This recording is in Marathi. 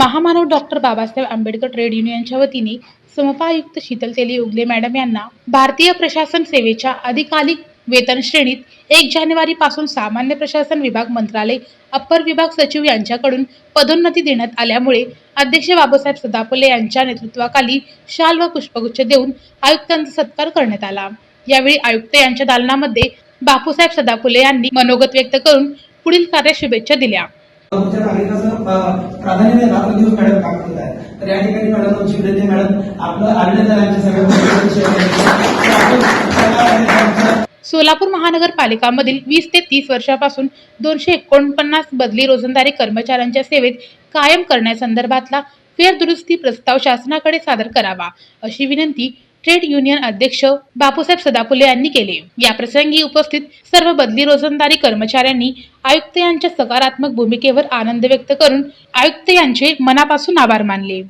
महामानव डॉक्टर बाबासाहेब आंबेडकर ट्रेड युनियनच्या वतीने समपायुक्त शीतल तेली उगले मॅडम यांना भारतीय प्रशासन सेवेच्या अधिकाधिक वेतन श्रेणीत एक जानेवारी पासून सामान्य प्रशासन विभाग मंत्रालय अप्पर विभाग सचिव यांच्याकडून पदोन्नती देण्यात आल्यामुळे अध्यक्ष बाबासाहेब सदापुले यांच्या नेतृत्वाखाली शाल व पुष्पगुच्छ देऊन आयुक्तांचा सत्कार करण्यात आला. यावेळी आयुक्त यांच्या दालनामध्ये बापूसाहेब सदापुले यांनी मनोगत व्यक्त करून पुढील कार्य शुभेच्छा दिल्या. तुमच्या नागरिकाचं प्राधान्य देणं आपलं न्यूज मॅडम काम करत आहे तर या ठिकाणी मॅडम शिवलेते मॅडम आपलं आढळले सगळ्या सोलापूर महानगरपालिकामधील वीस ते तीस वर्षापासून दोनशे एकोणपन्नास बदली रोजंदारी कर्मचाऱ्यांच्या सेवेत कायम करण्यासंदर्भातला फेरदुरुस्ती प्रस्ताव शासनाकडे सादर करावा अशी विनंती ट्रेड युनियन अध्यक्ष बापूसाहेब सदापुले यांनी केले. या प्रसंगी उपस्थित सर्व बदली रोजंदारी कर्मचाऱ्यांनी आयुक्त यांच्या सकारात्मक भूमिकेवर आनंद व्यक्त करून आयुक्त यांचे मनापासून आभार मानले.